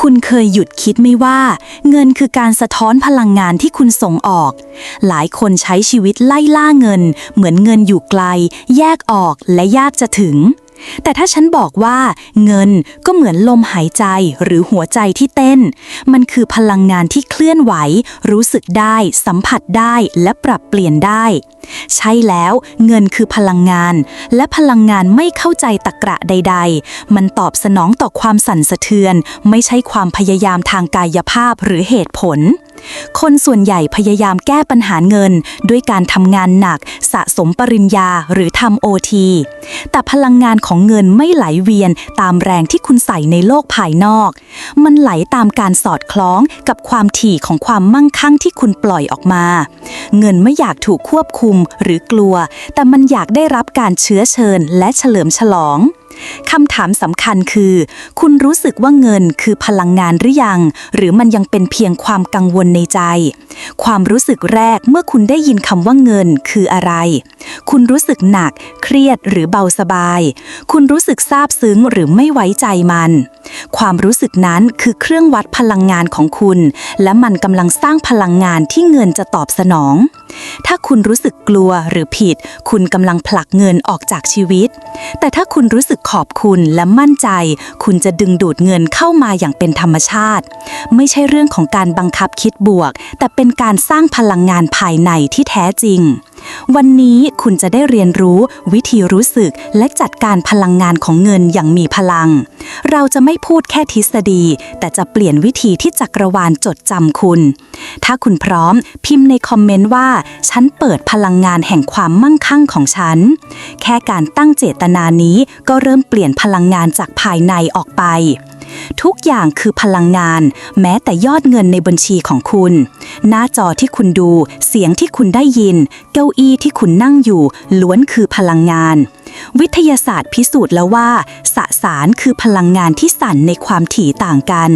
คุณเคยหยุดคิดไหมว่า เงินคือการสะท้อนพลังงานที่คุณส่งออก หลายคนใช้ชีวิตไล่ล่าเงิน เหมือนเงินอยู่ไกล แยกออกและยากจะถึง แต่ถ้าฉันบอกว่า เงินก็เหมือนลมหายใจหรือหัวใจที่เต้น มันคือพลังงานที่เคลื่อนไหว รู้สึกได้ สัมผัสได้และปรับเปลี่ยนได้ ใช่แล้วเงินคือพลังงาน และพลังงานไม่เข้าใจตะกระใด ๆ มันตอบสนองต่อความสั่นสะเทือน ไม่ใช่ความพยายามทางกายภาพหรือเหตุผล คนส่วนใหญ่พยายามแก้ปัญหาเงิน ด้วยการทำงานหนัก สะสมปริญญาหรือทำโอทีแต่พลังงานของเงินไม่ไหลเวียนตามแรงที่คุณใส่ในโลกภายนอก มันไหลตามการสอดคล้องกับความถี่ของความมั่งคั่งที่คุณปล่อยออกมา เงินไม่อยากถูกควบคุมหรือกลัว แต่มันอยากได้รับการเชื้อเชิญและเฉลิมฉลอง คำถามสำคัญคือ คุณรู้สึกว่าเงินคือพลังงานหรือยัง หรือมันยังเป็นเพียงความกังวลในใจ ความรู้สึกแรกเมื่อคุณได้ยินคำว่าเงินคืออะไร คุณรู้สึกหนัก เครียดหรือเบาสบาย คุณรู้สึกซาบซึ้งหรือไม่ไว้ใจมัน ความรู้สึกนั้นคือเครื่องวัดพลังงานของคุณ และมันกำลังสร้างพลังงานที่เงินจะตอบสนอง ถ้าคุณรู้สึกกลัวหรือผิด คุณกำลังผลักเงินออกจากชีวิต แต่ถ้าคุณรู้สึกขอบคุณและมั่นใจ คุณจะดึงดูดเงินเข้ามาอย่างเป็นธรรมชาติ ไม่ใช่เรื่องของการบังคับคิดบวก แต่เป็นการสร้างพลังงานภายในที่แท้จริง วันนี้คุณจะได้เรียนรู้วิธีรู้สึกและจัดการพลังงานของเงินอย่างมีพลัง เราจะไม่พูดแค่ทฤษฎี แต่จะเปลี่ยนวิธีที่จักรวาลจดจำคุณ ถ้าคุณพร้อม พิมพ์ในคอมเมนต์ว่า ฉันเปิดพลังงานแห่งความมั่งคั่งของฉัน แค่การตั้งเจตนานี้ก็เริ่มเปลี่ยนพลังงานจากภายในออกไป ทุกอย่างคือพลังงาน แม้แต่ยอดเงินในบัญชีของคุณ หน้าจอที่คุณดู เสียงที่คุณได้ยิน เก้าอี้ที่คุณนั่งอยู่ ล้วนคือพลังงาน วิทยาศาสตร์พิสูจน์แล้วว่า สสารคือพลังงานที่สั่นในความถี่ต่างกัน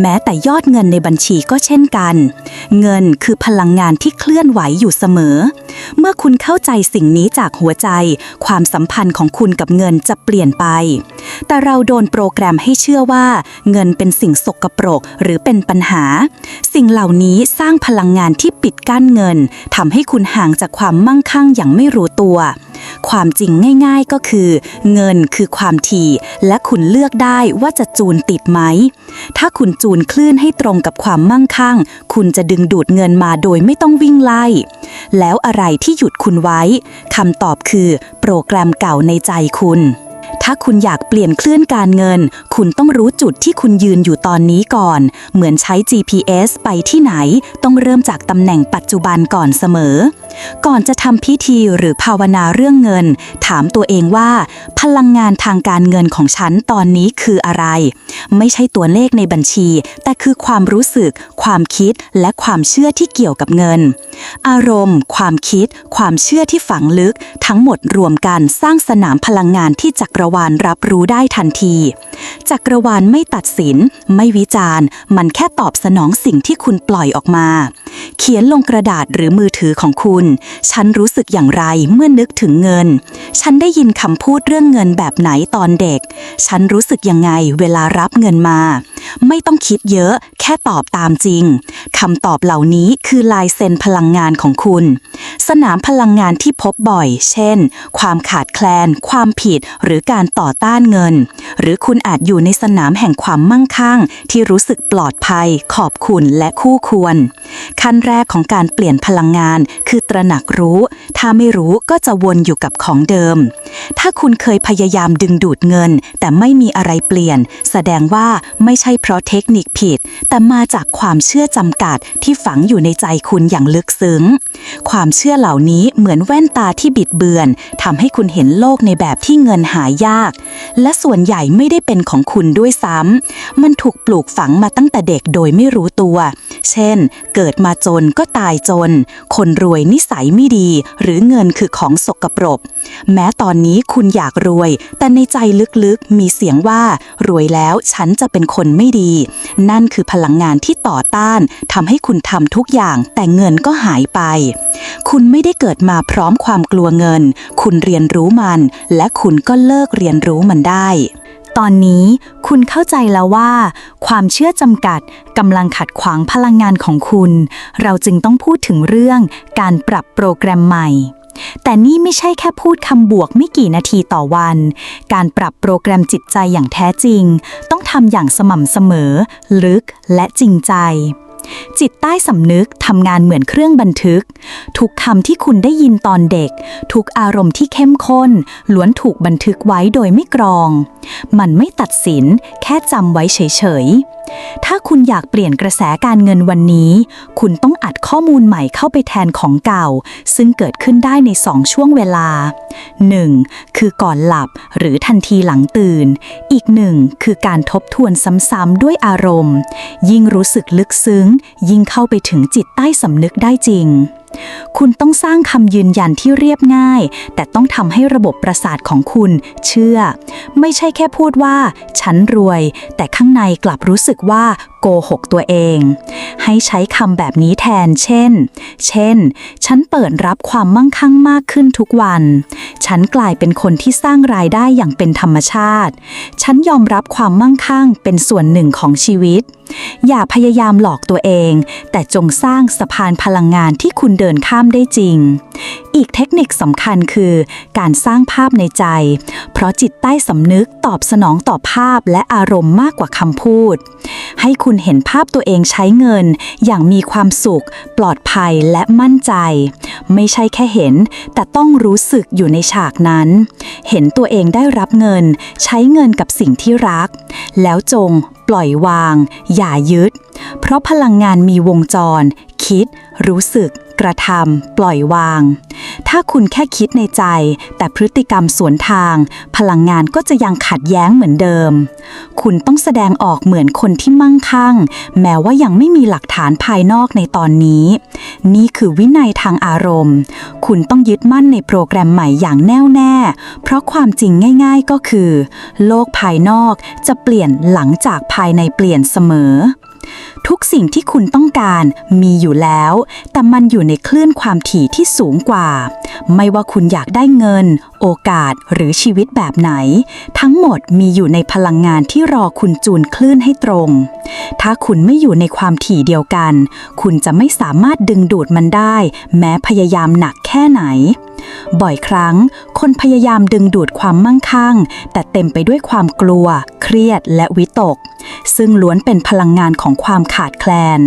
แม้แต่ยอดเงินในบัญชีก็เช่นกัน เงินคือพลังงานที่เคลื่อนไหวอยู่เสมอ เมื่อคุณเข้าใจสิ่งนี้จากหัวใจ ความสัมพันธ์ของคุณกับเงินจะเปลี่ยนไป แต่เราโดนโปรแกรมให้เชื่อว่า เงินเป็นสิ่งสกปรกหรือเป็นปัญหา สิ่งเหล่านี้สร้างพลังงานที่ปิดกั้นเงินทำให้คุณห่างจากความมั่งคั่งอย่างไม่รู้ตัว ความจริงง่ายๆก็คือ เงินคือความถี่ และคุณเลือกได้ว่าจะจูนติดไหม ถ้าคุณจูนคลื่นให้ตรงกับความมั่งคั่ง คุณจะดึงดูดเงินมาโดยไม่ต้องวิ่งไล่ แล้วอะไรที่หยุดคุณไว้คำตอบคือ โปรแกรมเก่าในใจคุณ ถ้าคุณอยากเปลี่ยนเคลื่อนการเงิน คุณต้องรู้จุดที่คุณยืนอยู่ตอนนี้ก่อน เหมือนใช้ GPS ไปที่ไหน ต้องเริ่มจากตำแหน่งปัจจุบันก่อนเสมอ ก่อนจะทำพิธีหรือภาวนาเรื่องเงิน ถามตัวเองว่า พลังงานทางการเงินของฉันตอนนี้คืออะไร ไม่ใช่ตัวเลขในบัญชี แต่คือความรู้สึก ความคิด และความเชื่อที่เกี่ยวกับเงิน อารมณ์ ความคิด ความเชื่อที่ฝังลึก ทั้งหมดรวมกันสร้างสนามพลังงานที่จักรวาลรับรู้ได้ทันที จักรวาลไม่ตัดสิน ไม่วิจารณ์ มันแค่ตอบสนองสิ่งที่คุณปล่อยออกมา เขียนลงกระดาษหรือมือถือของคุณ ฉันรู้สึกอย่างไรเมื่อนึกถึงเงิน ฉันได้ยินคำพูดเรื่องเงินแบบไหนตอนเด็ก ฉันรู้สึกยังไงเวลารับเงินมา ไม่ต้องคิดเยอะ แค่ตอบตามจริงคำตอบเหล่านี้คือลายเซ็นพลังงานของคุณ สนามพลังงานที่พบบ่อย เช่น ความขาดแคลน ความผิดหรือการต่อต้านเงิน หรือคุณอาจอยู่ในสนามแห่งความมั่งคั่ง ที่รู้สึกปลอดภัย ขอบคุณและคู่ควร ขั้นแรกของการเปลี่ยนพลังงาน คือตระหนักรู้ ถ้าไม่รู้ก็จะวนอยู่กับของเดิม ถ้าคุณเคยพยายามดึงดูดเงิน แต่ไม่มีอะไรเปลี่ยน แสดงว่าไม่ใช่เพราะเทคนิคผิด แต่มาจากความเชื่อจำกัดที่ฝังอยู่ในใจคุณอย่างลึกซึ้ง ความเชื่อเหล่านี้เหมือนแว่นตาที่บิดเบือนทำให้คุณเห็นโลกในแบบที่เงินหายาก และส่วนใหญ่ไม่ได้เป็นของคุณด้วยซ้ำ มันถูกปลูกฝังมาตั้งแต่เด็กโดยไม่รู้ตัว เช่น เกิดมาจนก็ตายจน คนรวยนิสัยไม่ดี หรือเงินคือของสกปรก แม้ตอนนี้คุณอยากรวย แต่ในใจลึกๆมีเสียงว่า รวยแล้วฉันจะเป็นคนไม่ดี นั่นคือพลังงานที่ต่อต้านทำให้คุณทำทุกอย่างแต่เงินก็หายไป คุณไม่ได้เกิดมาพร้อมความกลัวเงิน คุณเรียนรู้มัน และคุณก็เลิกเรียนรู้มันได้ ตอนนี้คุณเข้าใจแล้วว่า ความเชื่อจำกัดกำลังขัดขวางพลังงานของคุณ เราจึงต้องพูดถึงเรื่องการปรับโปรแกรมใหม่แต่นี่ไม่ใช่แค่พูดคำบวกไม่กี่นาทีต่อวัน การปรับโปรแกรมจิตใจอย่างแท้จริง ต้องทำอย่างสม่ำเสมอ ลึกและจริงใจ จิตใต้สำนึกทำงานเหมือนเครื่องบันทึก ทุกคำที่คุณได้ยินตอนเด็ก ทุกอารมณ์ที่เข้มข้น ล้วนถูกบันทึกไว้โดยไม่กรอง มันไม่ตัดสิน แค่จำไว้เฉยๆ ถ้าคุณอยากเปลี่ยนกระแสการเงินวันนี้ คุณต้องอัดข้อมูลใหม่เข้าไปแทนของเก่า ซึ่งเกิดขึ้นได้ในสองช่วงเวลา 1. คือก่อนหลับหรือทันทีหลังตื่น อีกหนึ่งคือการทบทวนซ้ำๆด้วยอารมณ์ ยิ่งรู้สึกลึกซึ้ง ยิ่งเข้าไปถึงจิตใต้สำนึกได้จริง คุณต้องสร้างคำยืนยันที่เรียบง่าย แต่ต้องทำให้ระบบประสาทของคุณเชื่อ ไม่ใช่แค่พูดว่า ฉันรวย แต่ข้างในกลับรู้สึกว่าโกหกตัวเอง ให้ใช้คำแบบนี้แทน เช่น เช่น ฉันเปิดรับความมั่งคั่งมากขึ้นทุกวัน ฉันกลายเป็นคนที่สร้างรายได้อย่างเป็นธรรมชาติ ฉันยอมรับความมั่งคั่งเป็นส่วนหนึ่งของชีวิต อย่าพยายามหลอกตัวเอง แต่จงสร้างสะพานพลังงานที่คุณเดินข้ามได้จริง อีกเทคนิคสำคัญคือ การสร้างภาพในใจ เพราะจิตใต้สำนึกตอบสนองต่อภาพและอารมณ์มากกว่าคำพูด ให้คุณเห็นภาพตัวเองใช้เงิน อย่างมีความสุข ปลอดภัยและมั่นใจ ไม่ใช่แค่เห็น แต่ต้องรู้สึกอยู่ในฉากนั้น เห็นตัวเองได้รับเงิน ใช้เงินกับสิ่งที่รัก แล้วจงปล่อยวาง อย่ายึด เพราะพลังงานมีวงจร คิด รู้สึก กระทำปล่อยวาง ถ้าคุณแค่คิดในใจ แต่พฤติกรรมสวนทาง พลังงานก็จะยังขัดแย้งเหมือนเดิม คุณต้องแสดงออกเหมือนคนที่มั่งคั่ง แม้ว่ายังไม่มีหลักฐานภายนอกในตอนนี้ นี่คือวินัยทางอารมณ์ คุณต้องยึดมั่นในโปรแกรมใหม่อย่างแน่วแน่ เพราะความจริงง่าย ๆก็คือ โลกภายนอกจะเปลี่ยนหลังจากภายในเปลี่ยนเสมอ ทุกสิ่งที่คุณต้องการมีอยู่แล้ว แต่มันอยู่ในคลื่นความถี่ที่สูงกว่า ไม่ว่าคุณอยากได้เงิน โอกาสหรือชีวิตแบบไหน ทั้งหมดมีอยู่ในพลังงานที่รอคุณจูนคลื่นให้ตรง ถ้าคุณไม่อยู่ในความถี่เดียวกัน คุณจะไม่สามารถดึงดูดมันได้ แม้พยายามหนักแค่ไหนบ่อยครั้ง คนพยายามดึงดูดความมั่งคั่ง แต่เต็มไปด้วยความกลัว เครียดและวิตก ซึ่งล้วนเป็นพลังงานของความขาดแคลน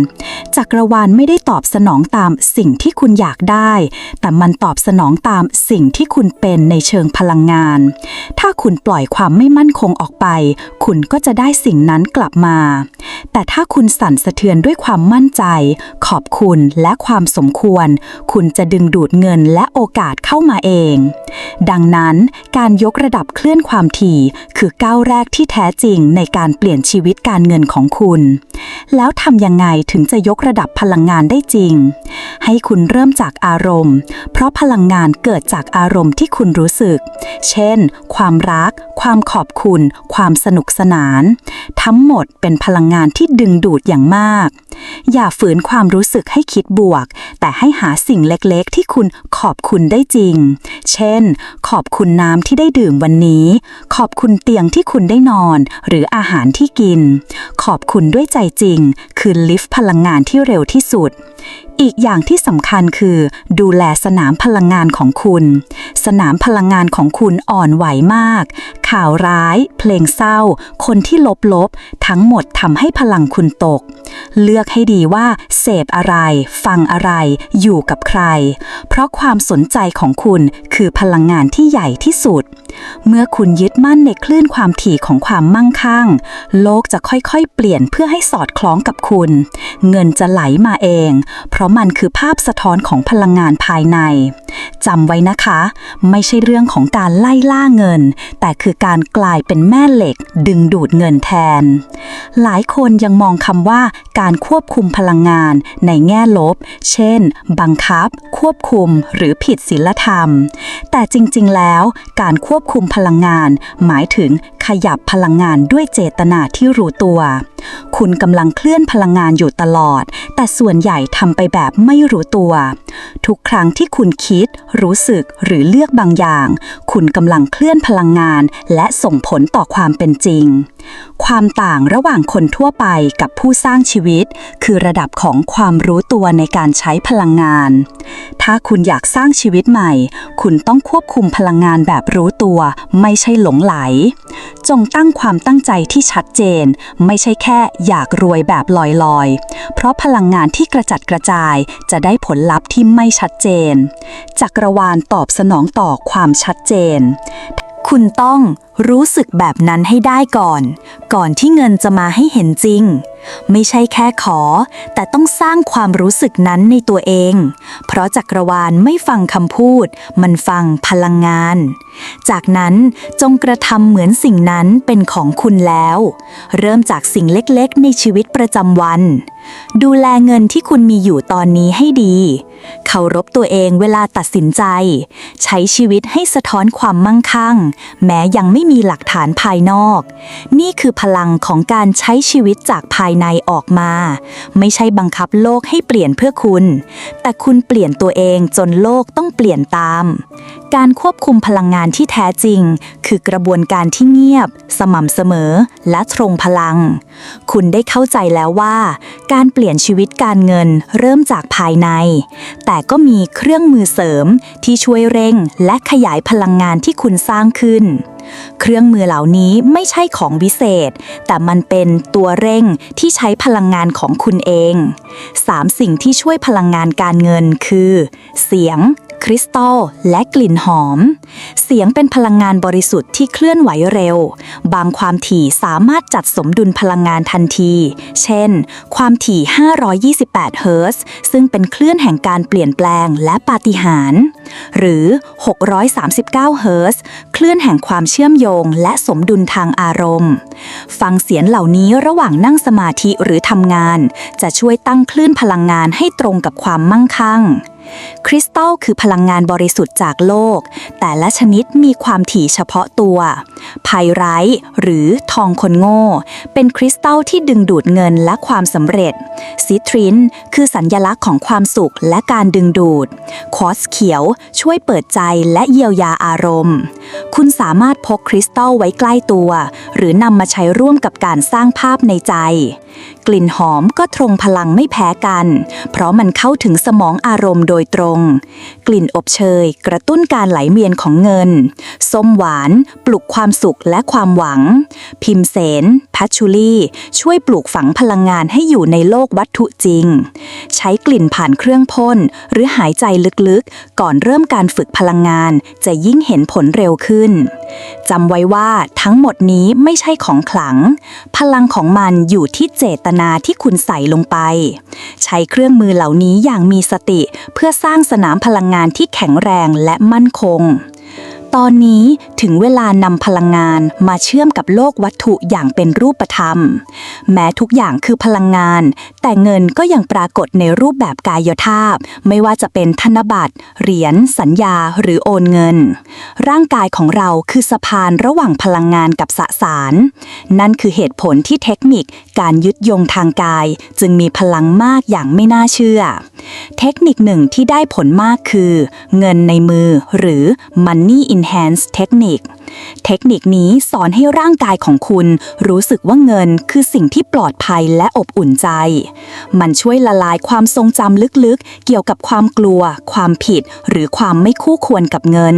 จักรวาลไม่ได้ตอบสนองตามสิ่งที่คุณอยากได้ แต่มันตอบสนองตามสิ่งที่คุณเป็นในเชิงพลังงาน ถ้าคุณปล่อยความไม่มั่นคงออกไป คุณก็จะได้สิ่งนั้นกลับมา แต่ถ้าคุณสั่นสะเทือนด้วยความมั่นใจ ขอบคุณและความสมควร คุณจะดึงดูดเงินและโอกาสเข้ามาเอง ดังนั้นการยกระดับเคลื่อนความถี่ คือก้าวแรกที่แท้จริงในการเปลี่ยนชีวิตการเงินของคุณ แล้วทำยังไงถึงจะยกระดับพลังงานได้จริง ให้คุณเริ่มจากอารมณ์ เพราะพลังงานเกิดจากอารมณ์ที่คุณรู้สึก เช่น ความรัก ความขอบคุณ ความสนุกสนาน ทั้งหมดเป็นพลังงานที่ดึงดูดอย่างมาก อย่าฝืนความรู้สึกให้คิดบวก แต่ให้หาสิ่งเล็กๆ ที่คุณขอบคุณได้จริง เช่น ขอบคุณน้ำที่ได้ดื่มวันนี้ ขอบคุณเตียงที่คุณได้นอน หรืออาหารที่กิน ขอบคุณด้วยใจจริงคือลิฟต์พลังงานที่เร็วที่สุด อีกอย่างที่สำคัญคือ ดูแลสนามพลังงานของคุณ สนามพลังงานของคุณอ่อนไหวมาก ข่าวร้าย เพลงเศร้า คนที่ลบๆทั้งหมดทำให้พลังคุณตก เลือกให้ดีว่า เสพอะไร ฟังอะไร อยู่กับใคร เพราะความสนใจของคุณคือพลังงานที่ใหญ่ที่สุด เมื่อคุณยึดมั่นในคลื่นความถี่ของความมั่งคั่ง โลกจะค่อยๆ เปลี่ยนเพื่อให้สอดคล้องกับคุณ เงินจะไหลมาเอง เพราะมันคือภาพสะท้อนของพลังงานภายในจำไว้นะคะ ไม่ใช่เรื่องของการไล่ล่าเงิน แต่คือการกลายเป็นแม่เหล็ก ดึงดูดเงินแทน หลายคนยังมองคำว่าการควบคุมพลังงานในแง่ลบ เช่น บังคับ ควบคุมหรือผิดศีลธรรม แต่จริงๆแล้ว การควบคุมพลังงาน หมายถึงขยับพลังงานด้วยเจตนาที่รู้ตัวคุณกำลังเคลื่อนพลังงานอยู่ตลอด แต่ส่วนใหญ่ทำไปแบบไม่รู้ตัว ทุกครั้งที่คุณคิด รู้สึกหรือเลือกบางอย่าง คุณกำลังเคลื่อนพลังงาน และส่งผลต่อความเป็นจริงความต่างระหว่างคนทั่วไปกับผู้สร้างชีวิต คือระดับของความรู้ตัวในการใช้พลังงาน ถ้าคุณอยากสร้างชีวิตใหม่ คุณต้องควบคุมพลังงานแบบรู้ตัว ไม่ใช่หลงไหล จงตั้งความตั้งใจที่ชัดเจน ไม่ใช่แค่อยากรวยแบบลอยๆ เพราะพลังงานที่กระจัดกระจายจะได้ผลลัพธ์ที่ไม่ชัดเจน จักรวาลตอบสนองต่อความชัดเจน คุณต้อง รู้สึกแบบนั้นให้ได้ก่อน ก่อนที่เงินจะมาให้เห็นจริง ไม่ใช่แค่ขอ แต่ต้องสร้างความรู้สึกนั้นในตัวเอง เพราะจักรวาลไม่ฟังคำพูด มันฟังพลังงาน จากนั้นจงกระทำเหมือนสิ่งนั้นเป็นของคุณแล้ว เริ่มจากสิ่งเล็กๆ ในชีวิตประจำวัน ดูแลเงินที่คุณมีอยู่ตอนนี้ให้ดี เคารพตัวเองเวลาตัดสินใจ ใช้ชีวิตให้สะท้อนความมั่งคั่ง แม้ยังไม่มีหลักฐานภายนอก นี่คือพลังของการใช้ชีวิตจากภายในออกมา ไม่ใช่บังคับโลกให้เปลี่ยนเพื่อคุณ แต่คุณเปลี่ยนตัวเองจนโลกต้องเปลี่ยนตาม การควบคุมพลังงานที่แท้จริง คือกระบวนการที่เงียบ สม่ำเสมอ และตรงพลัง คุณได้เข้าใจแล้วว่า การเปลี่ยนชีวิตการเงินเริ่มจากภายใน แต่ก็มีเครื่องมือเสริมที่ช่วยเร่งและขยายพลังงานที่คุณสร้างขึ้น เครื่องมือเหล่านี้ไม่ใช่ของวิเศษ แต่มันเป็นตัวเร่งที่ใช้พลังงานของคุณเอง 3 สิ่งที่ช่วยพลังงานการเงินคือ เสียง คริสตัลและกลิ่นหอม เสียงเป็นพลังงานบริสุทธิ์ที่เคลื่อนไหวเร็ว บางความถี่สามารถจัดสมดุลพลังงานทันที เช่น ความถี่ 528 เฮิรตซ์ซึ่งเป็นคลื่นแห่งการเปลี่ยนแปลงและปาฏิหาริย์หรือ 639 เฮิรตซ์คลื่นแห่งความเชื่อมโยงและสมดุลทางอารมณ์ ฟังเสียงเหล่านี้ระหว่างนั่งสมาธิหรือทำงาน จะช่วยตั้งคลื่นพลังงานให้ตรงกับความมั่งคั่ง คริสตัลคือพลังงานบริสุทธิ์จากโลก แต่ละชนิดมีความถี่เฉพาะตัวไพไรท์หรือทองคนโง่ เป็นคริสตัลที่ดึงดูดเงินและความสำเร็จซิทรินคือสัญญลักษณ์ของความสุขและการดึงดูด คอสเขียวช่วยเปิดใจและเยียวยาอารมณ์ คุณสามารถพกคริสตัลไว้ใกล้ตัว หรือนำมาใช้ร่วมกับการสร้างภาพในใจกลิ่นหอมก็ตรงพลังไม่แพ้กัน เพราะมันเข้าถึงสมองอารมณ์โดยตรง กลิ่นอบเชย กระตุ้นการไหลเวียนของเงิน ส้มหวาน ปลุกความสุขและความหวัง พิมเสนพัชชูลี่ ช่วยปลูกฝังพลังงานให้อยู่ในโลกวัตถุจริง ใช้กลิ่นผ่านเครื่องพ่น หรือหายใจลึกๆ ก่อนเริ่มการฝึกพลังงาน จะยิ่งเห็นผลเร็วขึ้นจำไว้ว่าทั้งหมดนี้ไม่ใช่ของขลัง พลังของมันอยู่ที่เจตนาที่คุณใส่ลงไป ใช้เครื่องมือเหล่านี้อย่างมีสติเพื่อสร้างสนามพลังงานที่แข็งแรงและมั่นคง ตอนนี้ถึงเวลานำพลังงานมาเชื่อมกับโลกวัตถุอย่างเป็นรูปธรรม แม้ทุกอย่างคือพลังงาน แต่เงินก็ยังปรากฏในรูปแบบกายภาพ ไม่ว่าจะเป็นธนบัตร เหรียญ สัญญา หรือโอนเงิน ร่างกายของเราคือสะพานระหว่างพลังงานกับสสาร นั่นคือเหตุผลที่เทคนิคการยึดโยงทางกาย จึงมีพลังมากอย่างไม่น่าเชื่อ เทคนิคหนึ่งที่ได้ผลมากคือ เงินในมือหรือ money enhance technique เทคนิคนี้สอนให้ร่างกายของคุณรู้สึกว่าเงินคือสิ่งที่ปลอดภัยและอบอุ่นใจ มันช่วยละลายความทรงจำลึกๆ เกี่ยวกับความกลัว ความผิด หรือความไม่คู่ควรกับเงิน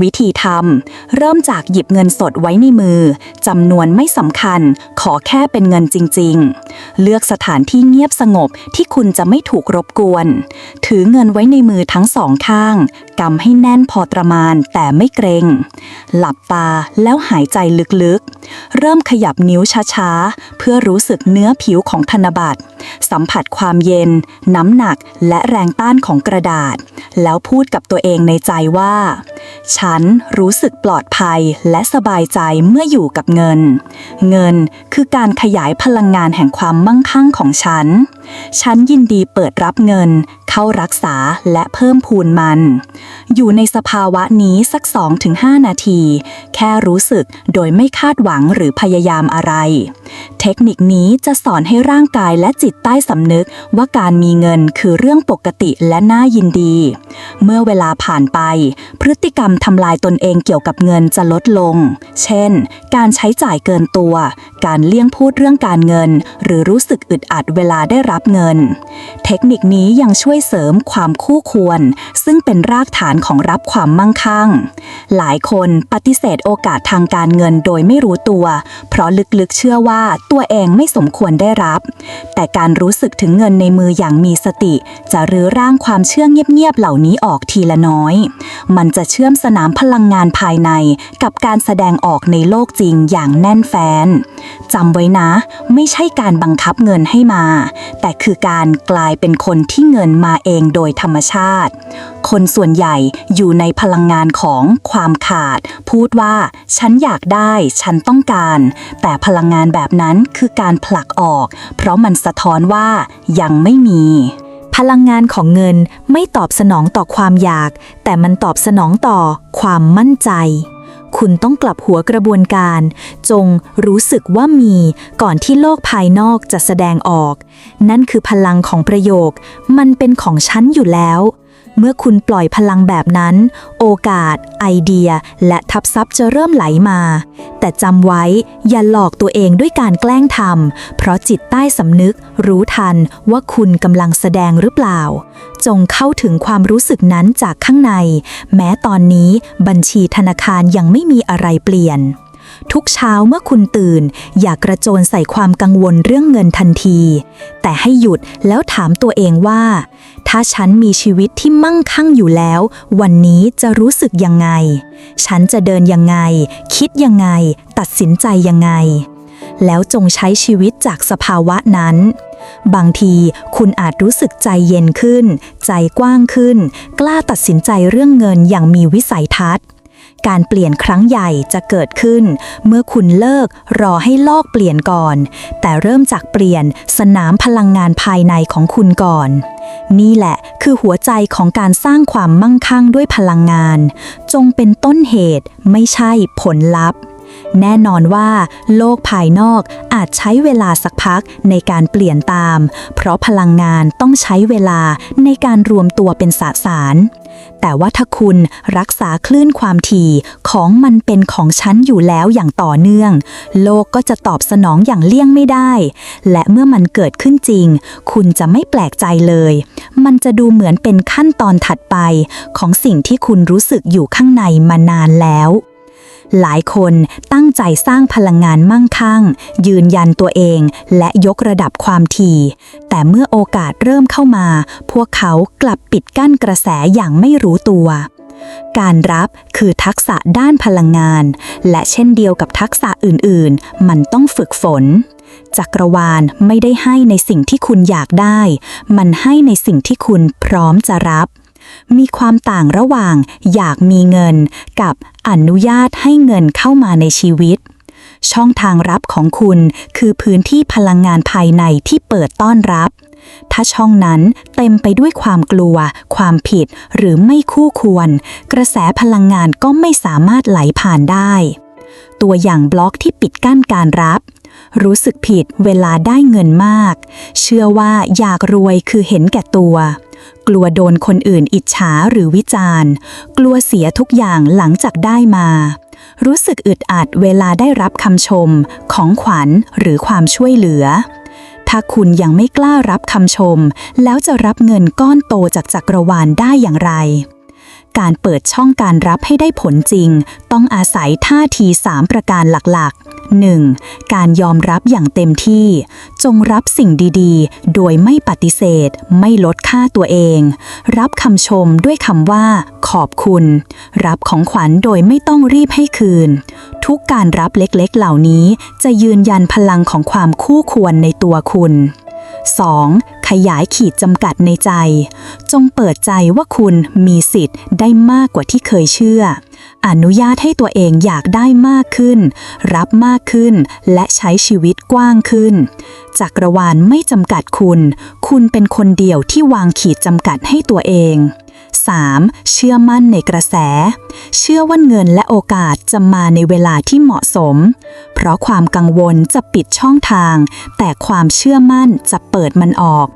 วิธีทำเริ่มจากหยิบเงินสดไว้ในมือจำนวนไม่สำคัญ ขอแค่เป็นเงินจริง ๆ เลือกสถานที่เงียบสงบที่คุณจะไม่ถูกรบกวน ถือเงินไว้ในมือทั้งสองข้างกำให้แน่นพอประมาณแต่ไม่เกรงหลับตาแล้วหายใจลึกๆ เริ่มขยับนิ้วช้าๆ เพื่อรู้สึกเนื้อผิวของธนบัตร สัมผัสความเย็น น้ำหนักและแรงต้านของกระดาษ แล้วพูดกับตัวเองในใจว่า ฉันรู้สึกปลอดภัยและสบายใจเมื่ออยู่กับเงิน เงินคือการขยายพลังงานแห่งความมั่งคั่งของฉัน ฉันยินดีเปิดรับเงิน เข้ารักษาและเพิ่มพูนมัน อยู่ในสภาวะนี้สัก 2-5 นาที แค่รู้สึกโดยไม่คาดหวังหรือพยายามอะไร เทคนิคนี้จะสอนให้ร่างกายและจิตใต้สำนึกว่าการมีเงินคือเรื่องปกติและน่ายินดี เมื่อเวลาผ่านไป พฤติกรรมทำลายตนเองเกี่ยวกับเงินจะลดลง เช่น การใช้จ่ายเกินตัว การเลี่ยงพูดเรื่องการเงิน หรือรู้สึกอึดอัดเวลาได้รับเงิน เทคนิคนี้ยังช่วยเสริมความคู่ควร ซึ่งเป็นรากฐานของรับความมั่งคั่ง หลายคนปฏิเสธโอกาสทางการเงินโดยไม่รู้ตัว เพราะลึกๆเชื่อว่าตัวเองไม่สมควรได้รับ แต่การรู้สึกถึงเงินในมืออย่างมีสติ จะรื้อร่างความเชื่อเงียบๆเหล่านี้ออกทีละน้อย มันจะเชื่อมสนามพลังงานภายในกับการแสดงออกในโลกจริงอย่างแน่นแฟนจำไว้นะ ไม่ใช่การบังคับเงินให้มา แต่คือการกลายเป็นคนที่เงินมาเองโดยธรรมชาติ คนส่วนใหญ่อยู่ในพลังงานของความขาด พูดว่า ฉันอยากได้ ฉันต้องการ แต่พลังงานแบบนั้นคือการผลักออก เพราะมันสะท้อนว่ายังไม่มีพลังงานของเงินไม่ตอบสนองต่อความอยาก แต่มันตอบสนองต่อความมั่นใจ คุณต้องกลับหัวกระบวนการ จงรู้สึกว่ามีก่อนที่โลกภายนอกจะแสดงออก นั่นคือพลังของประโยค มันเป็นของฉันอยู่แล้ว เมื่อคุณปล่อยพลังแบบนั้น โอกาส ไอเดีย และทับซับจะเริ่มไหลมา แต่จำไว้อย่าหลอกตัวเองด้วยการแกล้งทำเพราะจิตใต้สำนึกรู้ทันว่าคุณกำลังแสดงหรือเปล่า จงเข้าถึงความรู้สึกนั้นจากข้างใน แม้ตอนนี้บัญชีธนาคารยังไม่มีอะไรเปลี่ยน ทุกเช้าเมื่อคุณตื่น อย่ากระโจนใส่ความกังวลเรื่องเงินทันที แต่ให้หยุดแล้วถามตัวเองว่า ถ้าฉันมีชีวิตที่มั่งคั่งอยู่แล้ว วันนี้จะรู้สึกยังไง ฉันจะเดินยังไง คิดยังไง ตัดสินใจยังไง แล้วจงใช้ชีวิตจากสภาวะนั้นบางทีคุณอาจรู้สึกใจเย็นขึ้น ใจกว้างขึ้น กล้าตัดสินใจเรื่องเงินอย่างมีวิสัยทัศน์ การเปลี่ยนครั้งใหญ่จะเกิดขึ้น เมื่อคุณเลิกรอให้ลอกเปลี่ยนก่อน แต่เริ่มจากเปลี่ยนสนามพลังงานภายในของคุณก่อน นี่แหละคือหัวใจของการสร้างความมั่งคั่งด้วยพลังงาน จงเป็นต้นเหตุไม่ใช่ผลลัพธ์ แน่นอนว่าโลกภายนอกอาจใช้เวลาสักพักในการเปลี่ยนตาม เพราะพลังงานต้องใช้เวลาในการรวมตัวเป็นสสาร แต่ว่าถ้าคุณรักษาคลื่นความถี่ของมันเป็นของฉันอยู่แล้วอย่างต่อเนื่อง โลกก็จะตอบสนองอย่างเลี่ยงไม่ได้ และเมื่อมันเกิดขึ้นจริง คุณจะไม่แปลกใจเลย มันจะดูเหมือนเป็นขั้นตอนถัดไป ของสิ่งที่คุณรู้สึกอยู่ข้างในมานานแล้ว หลายคนตั้งใจสร้างพลังงานมั่งคั่ง ยืนยันตัวเองและยกระดับความถี่ แต่เมื่อโอกาสเริ่มเข้ามา พวกเขากลับปิดกั้นกระแสอย่างไม่รู้ตัว การรับคือทักษะด้านพลังงาน และเช่นเดียวกับทักษะอื่นๆ มันต้องฝึกฝน จักรวาลไม่ได้ให้ในสิ่งที่คุณอยากได้ มันให้ในสิ่งที่คุณพร้อมจะรับ มีความต่างระหว่างอยากมีเงินกับอนุญาตให้เงินเข้ามาในชีวิต ช่องทางรับของคุณคือพื้นที่พลังงานภายในที่เปิดต้อนรับ ถ้าช่องนั้นเต็มไปด้วยความกลัว ความผิดหรือไม่คู่ควร กระแสพลังงานก็ไม่สามารถไหลผ่านได้ ตัวอย่างบล็อกที่ปิดกั้นการรับรู้สึกผิดเวลาได้เงินมาก เชื่อว่าอยากรวยคือเห็นแก่ตัว กลัวโดนคนอื่นอิจฉาหรือวิจารณ์ กลัวเสียทุกอย่างหลังจากได้มา รู้สึกอึดอัดเวลาได้รับคำชม ของขวัญหรือความช่วยเหลือ ถ้าคุณยังไม่กล้ารับคำชม แล้วจะรับเงินก้อนโตจากจักรวาลได้อย่างไร การเปิดช่องการรับให้ได้ผลจริง ต้องอาศัยท่าที 3 ประการหลักๆ 1. การยอมรับอย่างเต็มที่ จงรับสิ่งดีๆ โดยไม่ปฏิเสธ ไม่ลดค่าตัวเอง รับคำชมด้วยคำว่า ขอบคุณ รับของขวัญโดยไม่ต้องรีบให้คืน ทุกการรับเล็กๆเหล่านี้จะยืนยันพลังของความคู่ควรในตัวคุณ 2. ขยายขีดจำกัดในใจ จงเปิดใจว่าคุณมีสิทธิ์ได้มากกว่าที่เคยเชื่อ อนุญาตให้ตัวเองอยากได้มากขึ้น รับมากขึ้น และใช้ชีวิตกว้างขึ้น จักรวาลไม่จำกัดคุณ คุณเป็นคนเดียวที่วางขีดจำกัดให้ตัวเอง 3. เชื่อมั่นในกระแส เชื่อว่าเงินและโอกาสจะมาในเวลาที่เหมาะสม เพราะความกังวลจะปิดช่องทาง แต่ความเชื่อมั่นจะเปิดมันออก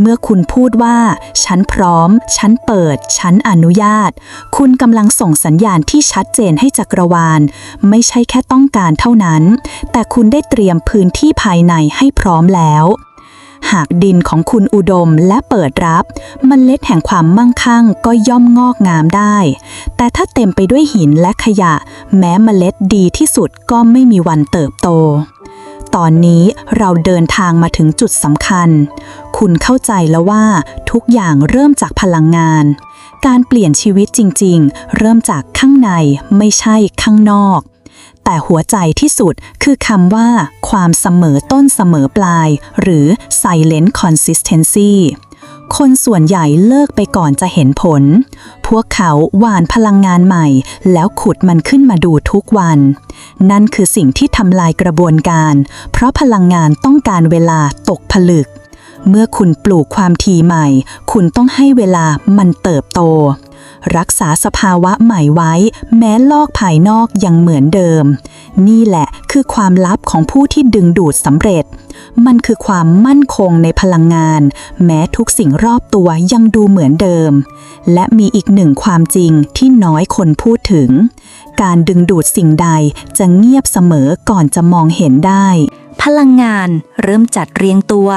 เมื่อคุณพูดว่า ฉันพร้อม ฉันเปิด ฉันอนุญาต คุณกำลังส่งสัญญาณที่ชัดเจนให้จักรวาล ไม่ใช่แค่ต้องการเท่านั้น แต่คุณได้เตรียมพื้นที่ภายในให้พร้อมแล้วหากดินของคุณอุดมและเปิดรับมเมล็ดแห่งความมั่งคั่งก็ย่อมงอกงามได้ แต่ถ้าเต็มไปด้วยหินและขยะ แม้เมล็ดดีที่สุดก็ไม่มีวันเติบโต ตอนนี้เราเดินทางมาถึงจุดสำคัญ คุณเข้าใจแล้วว่าทุกอย่างเริ่มจากพลังงาน การเปลี่ยนชีวิตจริง ๆ เริ่มจากข้างในไม่ใช่ข้างนอก แต่หัวใจที่สุดคือคำว่า ความเสมอต้นเสมอปลาย หรือ silent consistency คนส่วนใหญ่เลิกไปก่อนจะเห็นผล พวกเขาหว่านพลังงานใหม่ แล้วขุดมันขึ้นมาดูทุกวัน นั่นคือสิ่งที่ทำลายกระบวนการ เพราะพลังงานต้องการเวลาตกผลึก เมื่อคุณปลูกความทีใหม่ คุณต้องให้เวลามันเติบโต รักษาสภาวะใหม่ไว้ แม้ลอกภายนอกยังเหมือนเดิม นี่แหละคือความลับของผู้ที่ดึงดูดสำเร็จ มันคือความมั่นคงในพลังงาน แม้ทุกสิ่งรอบตัวยังดูเหมือนเดิม และมีอีกหนึ่งความจริงที่น้อยคนพูดถึง การดึงดูดสิ่งใดจะเงียบเสมอก่อนจะมองเห็นได้ พลังงานเริ่มจัดเรียงตัว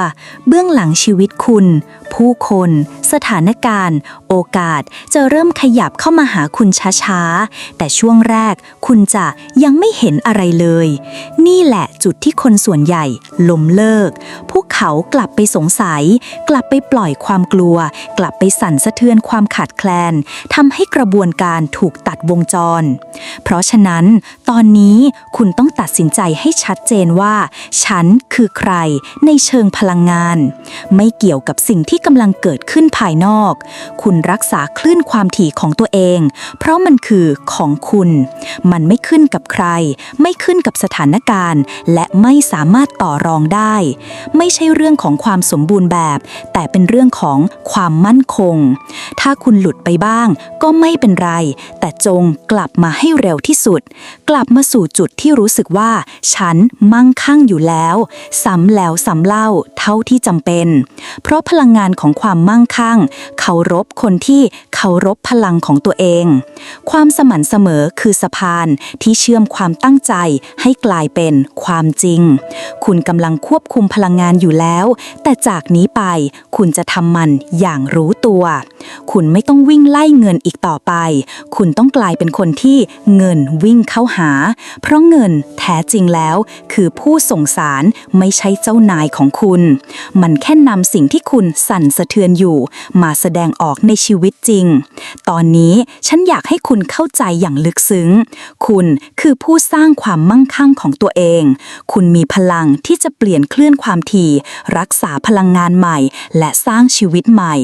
เบื้องหลังชีวิตคุณ ผู้คน สถานการณ์ โอกาสจะเริ่มขยับเข้ามาหาคุณช้าๆ แต่ช่วงแรกคุณจะยังไม่เห็นอะไรเลย นี่แหละจุดที่คนส่วนใหญ่ล้มเลิก พวกเขากลับไปสงสัย กลับไปปล่อยความกลัว กลับไปสั่นสะเทือนความขาดแคลนทำให้กระบวนการถูกตัดวงจร เพราะฉะนั้น ตอนนี้คุณต้องตัดสินใจให้ชัดเจนว่าฉันคือใครในเชิงพลังงาน ไม่เกี่ยวกับสิ่งที่กำลังเกิดขึ้นภายนอก คุณรักษาคลื่นความถี่ของตัวเอง เพราะมันคือของคุณ มันไม่ขึ้นกับใคร ไม่ขึ้นกับสถานการณ์ และไม่สามารถต่อรองได้ ไม่ใช่เรื่องของความสมบูรณ์แบบ แต่เป็นเรื่องของความมั่นคง ถ้าคุณหลุดไปบ้าง ก็ไม่เป็นไร แต่จงกลับมาให้เร็วที่สุด กลับมาสู่จุดที่รู้สึกว่า ฉันมั่งคั่งอยู่แล้วซ้ำแล้วซ้ำเล่าเท่าที่จำเป็น เพราะพลังงานของความมั่งคั่งเคารพคนที่เคารพพลังของตัวเอง ความสม่ำเสมอคือสะพานที่เชื่อมความตั้งใจให้กลายเป็นความจริง คุณกำลังควบคุมพลังงานอยู่แล้ว แต่จากนี้ไปคุณจะทำมันอย่างรู้ตัวคุณไม่ต้องวิ่งไล่เงินอีกต่อไป คุณต้องกลายเป็นคนที่เงินวิ่งเข้าหา เพราะเงินแท้จริงแล้ว คือผู้ส่งสารไม่ใช่เจ้านายของคุณ มันแค่นำสิ่งที่คุณสั่นสะเทือนอยู่ มาแสดงออกในชีวิตจริง ตอนนี้ฉันอยากให้คุณเข้าใจอย่างลึกซึ้ง คุณคือผู้สร้างความมั่งคั่งของตัวเอง คุณมีพลังที่จะเปลี่ยนเคลื่อนความถี่ รักษาพลังงานใหม่ และสร้างชีวิตใหม่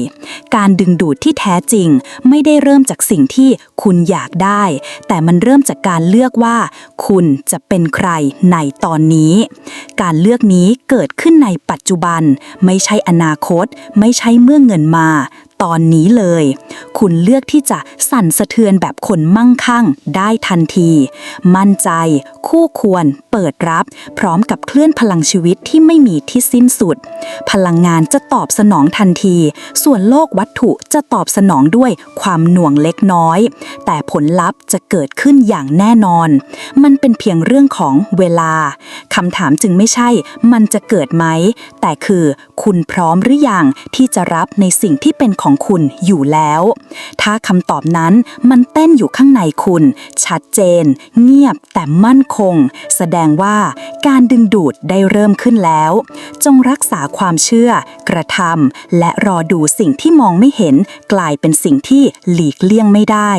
การดึงดูดที่แท้จริง ไม่ได้เริ่มจากสิ่งที่คุณอยากได้ แต่มันเริ่มจากการเลือกว่า คุณจะเป็นใครในตอนนี้ การเลือกนี้เกิดขึ้นในปัจจุบัน ไม่ใช่อนาคต ไม่ใช่เมื่อเงินมา ตอนนี้เลย คุณเลือกที่จะสั่นสะเทือนแบบคนมั่งคั่งได้ทันที มั่นใจ คู่ควร เปิดรับ พร้อมกับเคลื่อนพลังชีวิตที่ไม่มีที่สิ้นสุด พลังงานจะตอบสนองทันที ส่วนโลกวัตถุจะตอบสนองด้วยความหน่วงเล็กน้อย แต่ผลลัพธ์จะเกิดขึ้นอย่างแน่นอน มันเป็นเพียงเรื่องของเวลาคำถามจึงไม่ใช่ มันจะเกิดไหม แต่คือ คุณพร้อมหรือยังที่จะรับในสิ่งที่เป็นของของคุณอยู่แล้ว ถ้าคำตอบนั้นมันเต้นอยู่ข้างในคุณ ชัดเจน เงียบแต่มั่นคง แสดงว่าการดึงดูดได้เริ่มขึ้นแล้ว จงรักษาความเชื่อ กระทำและรอดูสิ่งที่มองไม่เห็น กลายเป็นสิ่งที่หลีกเลี่ยงไม่ได้